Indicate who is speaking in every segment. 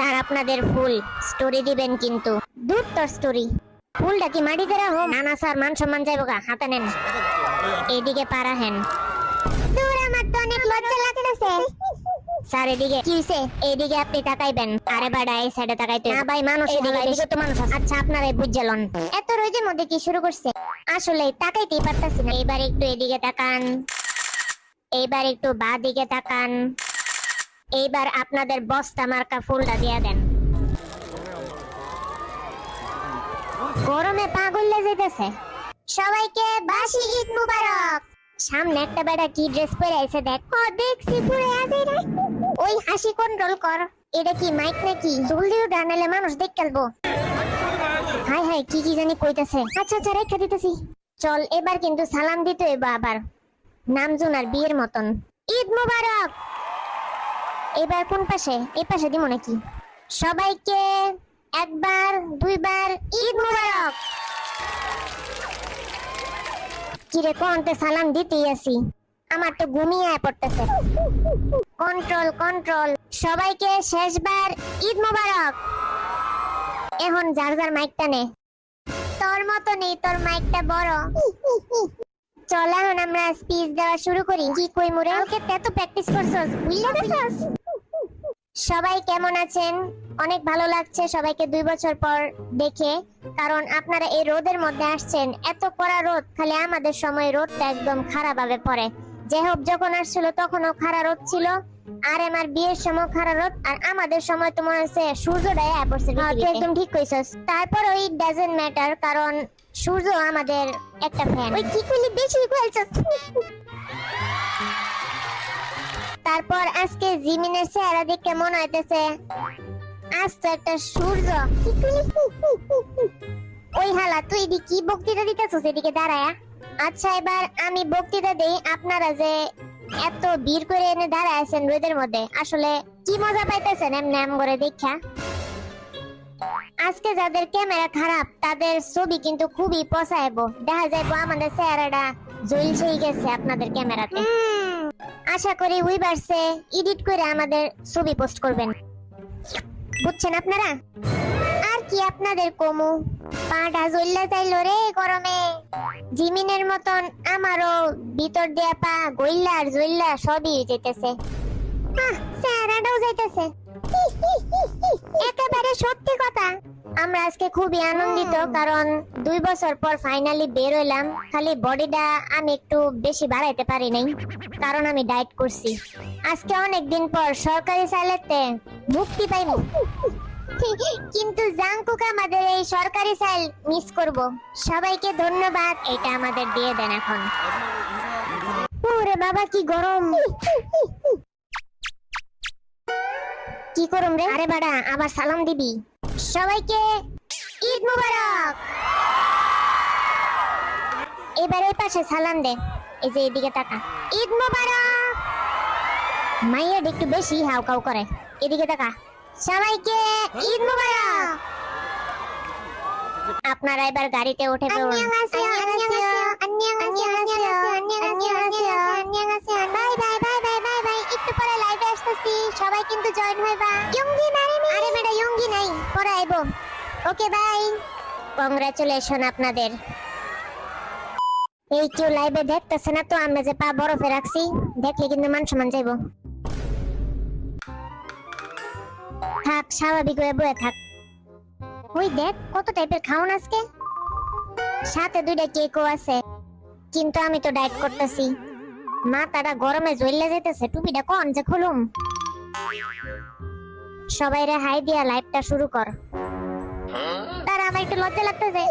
Speaker 1: Sir আপনাদের ফুল। Story দিবেন কিন্তু। দূর তোর স্টোরি ফুলটা কি মাটিতে রাখো না না স্যার মান সম্মান যাইব গা হাতে নেন। এদিকে পারা হেন। দূর আমার তো অনেক লজ্জা লাগতেছে। স্যার এদিকে কি হইছে? এদিকে আপনি তাকাইবেন। আরে বাড়া এই সাইডে তাকাইতে না ভাই মানুষ এদিকে এদিকে তো মানুষ। আচ্ছা আপনারাই বুঝলেন এত রোজের মধ্যে কি শুরু করছে? আসলে তাকাইতেই পারতাছি না। এবার একটু এদিকে তাকান। এইবার একটু বা দিকে তাকান। এইবার আপনাদের বস্তা মার্কা ফুলটা দিয়ে দেন। গরমে পাগল যেতেছে। সবাইকে বাসি ঈদ মুবারক। সামনে একটা বেটা কি ড্রেস পরে আছে দেখ। ও দেখছি, পুরো আছে রে। ওই হাসি কন্ট্রোল কর। এটা কি মাইক নাকি? জলদি উঠা, নাহলে মানুষ দেখ খেলব। হাই হাই, কি কি জানি কইতাছে। আচ্ছা আচ্ছা রেখে দিতেছি। চল, এবার কিন্তু সালাম দিতে আবার। নামজুনার বিয়ের মতন। ঈদ মুবারক! এবার কোন পাশে? এই পাশে দিব নাকি? সবাইকে একবার, দুইবার ঈদ মুবারক! কিরে কোনতে সালাম দিতেই আছি? আমার তো ঘুমিয়ে পড়তেছে। Control control! সবাইকে শেষবার ঈদ মুবারক! এখন যার যার মাইকটা নে। তোর মতো নেই, তোর মাইকটা বড়। চল এখন আমরা স্পিচ দেওয়া শুরু করি। কি কই মুরে ওকে তো প্র্যাকটিস করছস বুঝলে গেছস সবাই কেমন আছেন? অনেক ভালো লাগছে সবাইকে দুই বছর পর দেখে কারণ আপনারা এই রোদের মধ্যে আসছেন এত কড়া রোদ খালি আমাদের সময় রোদটা একদম খারাপ ভাবে পড়ে। যে হোক যখন আসছিল তখনও খারাপ রোদ ছিল আর আমার বিয়ের সময় খারাপ রোদ আর আমাদের সময় তো মনে হচ্ছে সূর্যটাই আয় পড়ছে পৃথিবীতে। একদম ঠিক কইছস। তারপর ওই ডাজন্ট ম্যাটার কারণ সূর্য আমাদের একটা ফ্যান ওই কি কইলি বেশি কইছস তারপর আজকে জিমিনের চেহারা দেখে মনে হইতেছে? আজ তো একটা সূর্য? ওই হালা, তুই এদিকে কি বক্তৃতা দিতেছস এদিকে দাঁড়ায়া? আচ্ছা এবার আমি বক্তৃতা দেই আপনারা যে এত ভিড় করে এনে দাঁড়ায় আছেন রোদের মধ্যে, আসলে কি মজা পাইতেছেন এমনি এম করে দেখা আজকে যাদের ক্যামেরা খারাপ, তাদের ছবি কিন্তু খুবই পছাইব দেখা যাইবো আমাদের চেহারাটা জ্বলছেই গেছে আপনাদের ক্যামেরাতে। আশা করি উইবার্সে এডিট করে আমাদের ছবি পোস্ট করবেন। বুঝছেন আপনারা? আর কি আপনাদের কমু? পাটা জ্বললে চাইলো রে গরমে। জিমিনের মতন আমারও ভিতর দিয়া পা গইল্লা আর জইল্লা সবই যেতেছে আহ, চেহারাটাও যাইতেছে। একেবারে সত্যি কথা। আমরা আজকে খুবই আনন্দিত, কারণ দুই বছর পর ফাইনালি বের হইলাম। খালি বডিটা আমি একটু বেশি বাড়াইতে পারি নাই, কারণ আমি ডায়েট করছি। আজকে অনেক দিন পর সরকারি সাইলেতে মুক্তি পাইব। কিন্তু জাংকুক আমাদের এই সরকারি সাইল মিস করব। সবাইকে ধন্যবাদ, এটা আমাদের দিয়ে দেন এখন। ওরে বাবা, কি গরম! কি করুম রে? আরে বাড়া, আবার সালাম দিবি? সবাইকে ঈদ মুবারক। এবার এই পাশে সালাম দে এই যে এদিকে তাকা। ঈদ মুবারক। মাইয়াড একটু বেশি হাউ কাউ করে। এদিকে তাকা। সবাইকে ঈদ মুবারক। আপনারা এবার গাড়িতে উঠে পড়ুন। Bye bye bye bye bye bye. একটু পরে লাইভে আসতেছি। সবাই কিন্তু জয়েন হইবা। ইয়ঙ্গি নারে আইবো ওকে, বাই। কংগ্রাচুলেশন আপনাদের। এই কেউ লাইভে দেখতেছে না তো, আমরা যে পা বরফে রাখছি, দেখলে কিন্তু মান সম্মান যাইবো। থাক, স্বাভাবিক হয়ে বয়ে থাক। ওই দেখ, কত টাইপের খাওন আজকে। সাথে দুইটা কেকও আছে, কিন্তু আমি তো ডায়েট করতেছি। মা মাথাটা গরমে জ্বললে যেতেছে টুপিটা কোন যে খুলুম। সবাই রে হাই দিয়া লাইভটা শুরু কর। তার আমার একটু লজ্জা লাগতেছে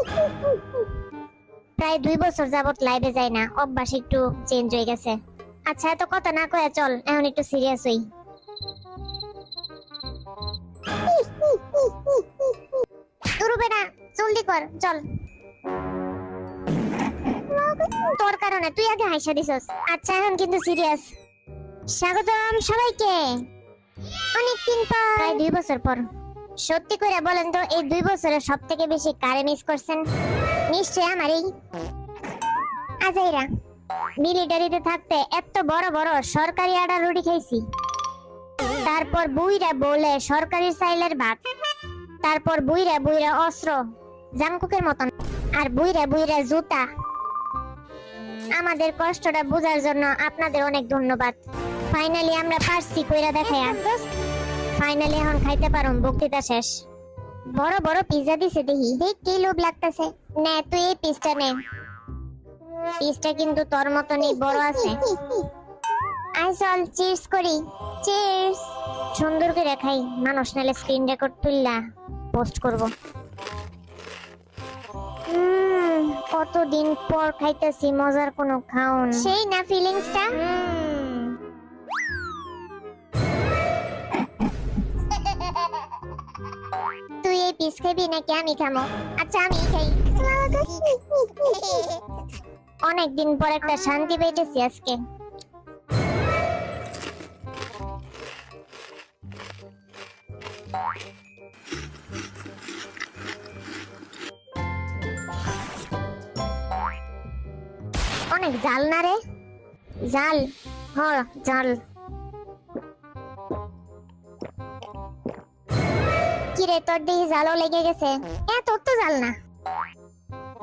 Speaker 1: প্রায় দুই বছর যাবত লাইভে যাই না, অভ্যাস একটু চেঞ্জ হয়ে গেছে। আচ্ছা এত কথা না কয়ে চল, এখন একটু সিরিয়াস হই। তুরুবে না, জলদি কর, চল। তোর কারণে, তুই আগে হাইসা দিছস। আচ্ছা এখন কিন্তু সিরিয়াস স্বাগতম সবাইকে। অনেকদিন পর। প্রায় দুই বছর পর। সত্যি করে বলেন তো, এই দুই বছরে সব থেকে বেশি কারে মিস করছেন? নিশ্চয় আমারই। আজাইরা মিলিটারিতে থাকতে এত বড় বড় সরকারি আডা রুটি খাইছি তারপর তারপর বুইরা বলে সরকারি সাইলের ভাত। তারপর বুইরা বুইরা অস্ত্র জাংকুকের মতন। আর বুইরা বুইরা জুতা। আমাদের কষ্টটা বোঝার জন্য আপনাদের অনেক ধন্যবাদ। ফাইনালি আমরা পারছি কইরা দেখাই ফাইনালি এখন খাইতে পারুম বক্তৃতা শেষ। বড় বড় পিজা দিছে দেখি। দেখ কি লোভ লাগতেছে। নে তুই এই পিসটা নে। পিসটা কিন্তু তোর মতনই বড় আছে। আই চল চিপস করি। চিপস সুন্দর করে খাই। মানুষ নালে স্ক্রিন রেকর্ড তুললা পোস্ট করব। কতদিন পর খাইতেছি মজার কোনো খাওন। সেই না ফিলিংসটা তুই এই পিস খাবি নাকি আমি খামো? আচ্ছা আমি খাই। অনেকদিন পর একটা শান্তি পেয়েছি আজকে। অনেক জাল না রে? জাল, হ, জাল। কিরে, তোর দিকে জালও লেগে গেছে। এ, তোর তো জাল না।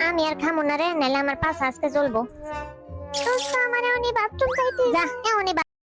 Speaker 1: আমি আর খামো না রে নাহলে আমার পাশ আজকে চলবো আমার উনি বাথরুম চাইতে যা, এ উনি